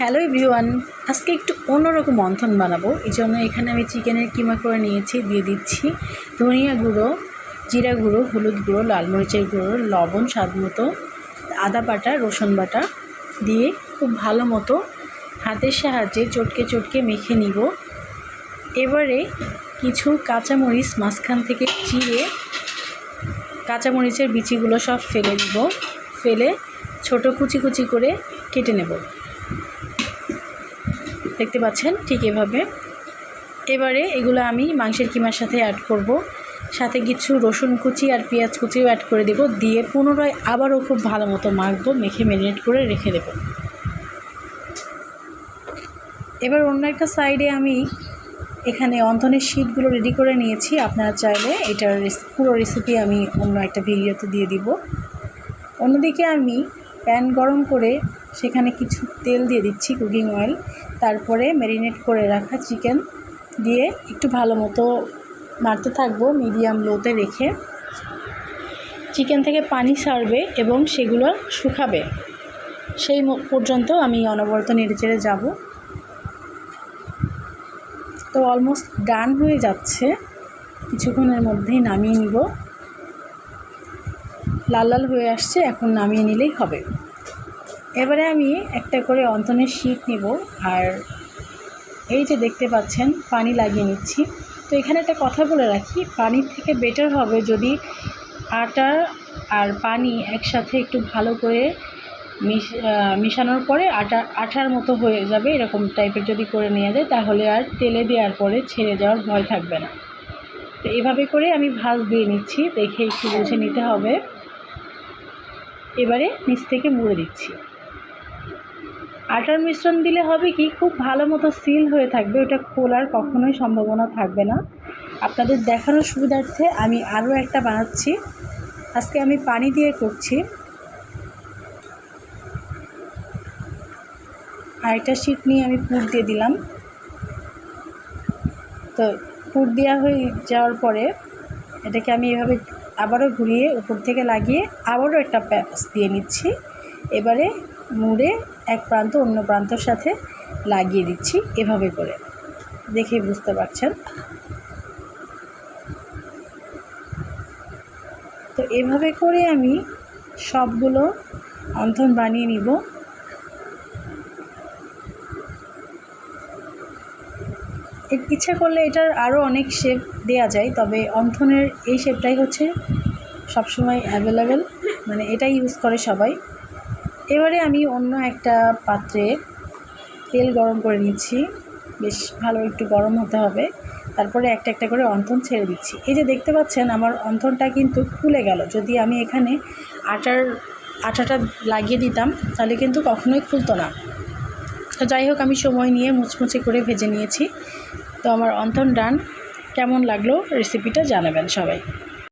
Hello everyone, আজকে একটু অন্যরকম মন্থন বানাবো। এই জন্য এখানে আমি চিকেনের কিমা করে নিয়েছি, দিয়ে দিচ্ছি ধনিয়া গুঁড়ো, জিরা গুঁড়ো, হলুদ গুঁড়ো, লাল মরিচের গুঁড়ো, লবণ স্বাদ মতো, আদা বাটা, রসুন বাটা দিয়ে খুব ভালো মতো হাতের সাহায্যে চটকে চটকে মেখে নিব। এবারে কিছু কাঁচামরিচ মাঝখান থেকে চিড়ে কাঁচামরিচের বিচিগুলো সব ফেলে দিব ফেলে ছোট কুচি কুচি করে কেটে নেব। দেখতে পাচ্ছেন, ঠিক এভাবে। এবারে এগুলো আমি মাংসের কিমার সাথে অ্যাড করব। সাথে কিছু রসুন কুচি আর পেঁয়াজ কুচিও অ্যাড করে দেব। দিয়ে পুনরায় আবারও খুব ভালো মতো মাখবো, মেখে ম্যারিনেট করে রেখে দেব। এবার অন্য একটা সাইডে আমি এখানে অন্থনের শিটগুলো রেডি করে নিয়েছি। আপনারা চাইলে এটার পুরো রেসিপি আমি অন্য একটা ভিডিওতে দিয়ে দিব। অন্যদিকে আমি প্যান গরম করে সেখানে কিছু তেল দিয়ে দিচ্ছি কুকিং অয়েল। তারপরে ম্যারিনেট করে রাখা চিকেন দিয়ে একটু ভালো মতো নাড়তে থাকব মিডিয়াম লোতে রেখে। চিকেন থেকে পানি ছাড়বে এবং সেগুলো শুকাবে। সেই পর্যন্ত আমি অনবরত নেড়ে চেড়ে যাব। তো অলমোস্ট ডান হয়ে যাচ্ছে। কিছুক্ষণের মধ্যেই নামিয়ে নিব। লাল লাল হয়ে আসছে, এখন নামিয়ে নিলেই হবে। এবারে আমি একটা করে অন্তনের শীত নেব আর এই যে দেখতে পাচ্ছেন, পানি লাগিয়ে নিচ্ছি। তো এখানে একটা কথা বলে রাখি পানির থেকে বেটার হবে যদি আটা আর পানি একসাথে একটু ভালো করে মিশানোর পরে আটা, আঠার মতো হয়ে যাবে, এরকম টাইপের যদি করে নেওয়া যায়, তাহলে আর তেলে দেওয়ার পরে ছেড়ে যাওয়ার ভয় থাকবে না। তো এভাবে করে আমি ভাজ দিয়ে নিচ্ছি, দেখে একটু বুঝে নিতে হবে। এবারে নিচ থেকে মুড়ে দিচ্ছি। আটার মিশ্রণ দিলে হবে কি, খুব ভালো মতো সিল হয়ে থাকবে, ওটা খোলার কখনোই সম্ভাবনা থাকবে না। আপনাদের দেখানোর সুবিধার্থে আমি আরও একটা বানাচ্ছি। আজকে আমি পানি দিয়ে করছি। আরেকটা শিট নিয়ে আমি পুর দিয়ে দিলাম। তো পুর দেওয়া হয়ে যাওয়ার পরে এটাকে আমি এভাবে আবারও ঘুরিয়ে উপর থেকে লাগিয়ে আবারও একটা প্যাচ দিয়ে নিচ্ছি। এবারে মুড়ে এক প্রান্ত অন্য প্রান্তর সাথে লাগিয়ে দিচ্ছি এভাবে করে। দেখে বুঝতে পারছেন। তো এভাবে করে আমি সবগুলো অন্থন বানিয়ে নিব। ইচ্ছা করলে এটার আরও অনেক শেপ দেয়া যায়, তবে অন্থনের এই শেপটাই হচ্ছে সবসময় অ্যাভেলেবেল মানে এটাই ইউজ করে সবাই। এবারে আমি অন্য একটা পাত্রে তেল গরম করে নিচ্ছি। বেশ ভালো একটু গরম হতে হবে। তারপরে একটা একটা করে অন্থন ছেড়ে দিচ্ছি। এই যে দেখতে পাচ্ছেন, আমার অন্থনটা কিন্তু খুলে গেল। যদি আমি এখানে আটার, আটাটা লাগিয়ে দিতাম, তাহলে কিন্তু কখনোই খুলতো না। তো যাই হোক, আমি সময় নিয়ে মুচমুচে করে ভেজে নিয়েছি। তো আমার অন্থন ডান কেমন লাগল রেসিপিটা জানাবেন সবাই।